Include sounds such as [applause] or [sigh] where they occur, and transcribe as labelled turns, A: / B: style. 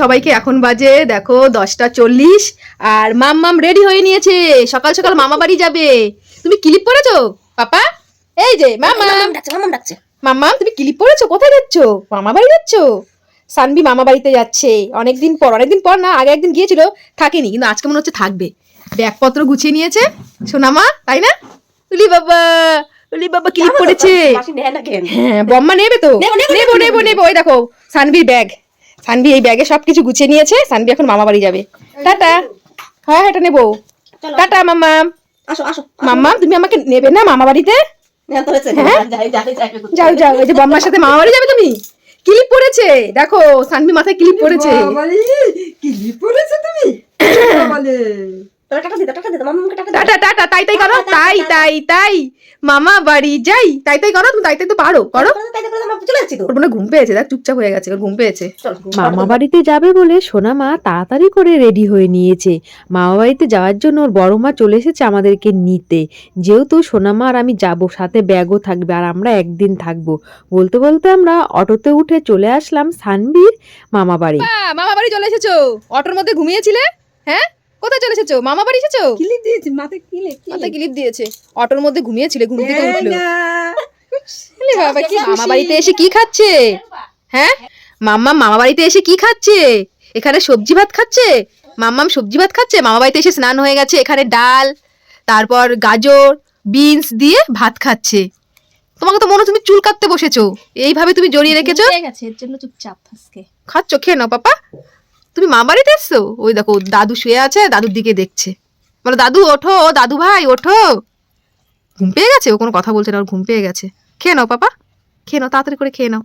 A: সবাইকে এখন বাজে দেখো দশটা চল্লিশ আর মাম মাম রেডি হয়ে নিয়েছে। সকাল সকাল মামা বাড়ি যাবে। তুমি ক্লিপ পরেছো পাপা? এই যে মামা
B: মাম্মা
A: তুমি ক্লিপ পরেছো কোথায় যাচ্ছ? মামা বাড়ি যাচ্ছ? সানবি মামা বাড়িতে যাচ্ছে। অনেকদিন পর অনেকদিন পর না আগে একদিন গিয়েছিল থাকেনি কিন্তু আজকে মনে হচ্ছে থাকবে। ব্যাগপত্র গুছিয়ে নিয়েছে। সোনামা তাই না? উলি বাবা উলি বাবা ক্লিপ পরেছে হ্যাঁ বম্মা নেবে তো।
B: নেব, নেব
A: নেব ওই দেখো সানবির ব্যাগ সানবি এই ব্যাগে সব কিছু গুছিয়ে নিয়েছে সানভি এখন মামা বাড়ি যাবে। টাটা। হ্যাঁ এটা নেব টাটা মাম্মা।
B: আসো আসো।
A: মাম্মা তুমি আমাকে নেবে না মামা বাড়িতে? হ্যাঁ?
B: যাই যাই
A: যাও যাও এই যে বম্মার সাথে মামা বাড়ি যাবে তুমি? ক্লিপ পরেছে দেখো সানবি মাথায় ক্লিপ
C: পড়েছে। ক্লিপ পড়েছে তুমি? [coughs]
B: টাকা টাকা
A: টাটা টাটা তাই তাই করো তাই তাই তাই। মামা বাড়ি যাই তাই তাই করো তুমি তাই তাই তো পারো করো।
B: তাই করে আমরা চলে যাচ্ছি তো।
A: ওর মনে ঘুম পেয়েছে দেখ চুপচাপ হয়ে গেছে ওর ঘুম পেয়েছে।
D: মামা বাড়িতে যাবে বলে সোনা মা তাড়াতাড়ি করে রেডি হয়ে নিয়েছে। মামা বাড়িতে যাওয়ার জন্য ওর বড় মা চলে এসেছে আমাদেরকে নিতে। যেহেতু সোনা মা আর আমি যাব সাথে ব্যাগও থাকবে আর আমরা একদিন থাকব। বলতে বলতে আমরা অটোতে উঠে চলে আসলাম সানবির মামা বাড়ি।
A: মামা বাড়ি চলে এসেছ? অটোর মধ্যে ঘুমিয়েছিলে? হ্যাঁ? এসেছ? মামা বাড়ি এসেছ?
C: ক্লিপ দিয়েছি মাথায় ক্লিপ
A: মাথায় ক্লিপ দিয়েছে। অটোর মধ্যে ঘুমিয়েছিলে ঘুম থেকে উঠল। বাবা কি মামা বাড়িতে এসে কি খাচ্ছে? হ্যাঁ? মাম্মা মামা বাড়িতে এসে কি খাচ্ছে? এখানে সবজি ভাত খাচ্ছে? মাম্মাম সবজি ভাত খাচ্ছে? মামা বাড়িতে এসে স্নান হয়ে গেছে এখানে ডাল তারপর গাজর বিনস দিয়ে ভাত খাচ্ছে। তোমাকে তো মনে হচ্ছে তুমি চুল কাটতে বসেছো। এইভাবে তুমি জড়িয়ে রেখেছো?
E: হয়ে গেছে এর জন্য চুপচাপ আজকে।
A: খাচ্ছ খেয়ে নাও পাপা। তুমি মা বাড়িতে এসছো? ওই দেখো, দাদু শুয়ে আছে, দাদুর দিকে দেখছে। বলো, দাদু, ওঠো, দাদু ভাই, ওঠো। ঘুম পেয়ে গেছে? ও কোনো কথা বলছে না, ওর ঘুম পেয়ে গেছে। খেয়ে নাও, পাপা। খেয়ে নাও, তাড়াতাড়ি করে খেয়ে নাও।